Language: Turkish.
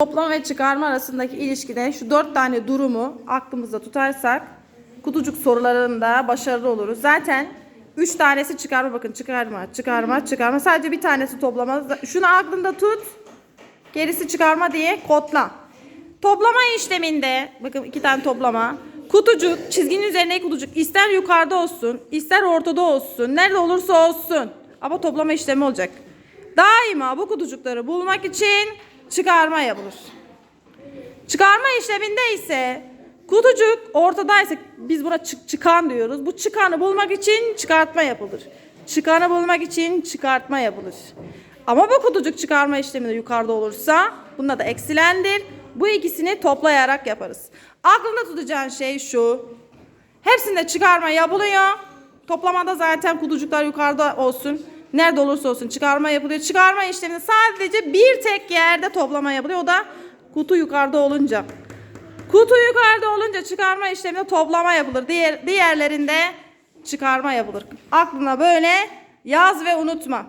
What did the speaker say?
Toplama ve çıkarma arasındaki ilişkide şu dört tane durumu aklımızda tutarsak kutucuk sorularında başarılı oluruz. Zaten üç tanesi çıkarma bakın çıkarma, çıkarma, çıkarma. Sadece bir tanesi toplama. Şunu aklında tut. Gerisi çıkarma diye kodla. Toplama işleminde bakın iki tane toplama. Kutucuk çizginin üzerine kutucuk ister yukarıda olsun ister ortada olsun nerede olursa olsun ama toplama işlemi olacak. Daima bu kutucukları bulmak için çıkarma yapılır. Çıkarma işleminde ise kutucuk ortadaysa biz buna çık çıkan diyoruz. Bu çıkanı bulmak için çıkartma yapılır. Çıkanı bulmak için çıkartma yapılır. Ama bu kutucuk çıkarma işleminde yukarıda olursa bunda da eksilendir. Bu ikisini toplayarak yaparız. Aklında tutacağın şey şu. Hepsinde çıkarma yapılıyor. Toplamada zaten kutucuklar yukarıda olsun. Nerede olursa olsun çıkarma yapılıyor. Çıkarma işleminde sadece bir tek yerde toplama yapılıyor. O da kutu yukarıda olunca. Kutu yukarıda olunca çıkarma işleminde toplama yapılır. Diğer, diğerlerinde çıkarma yapılır. Aklına böyle yaz ve unutma.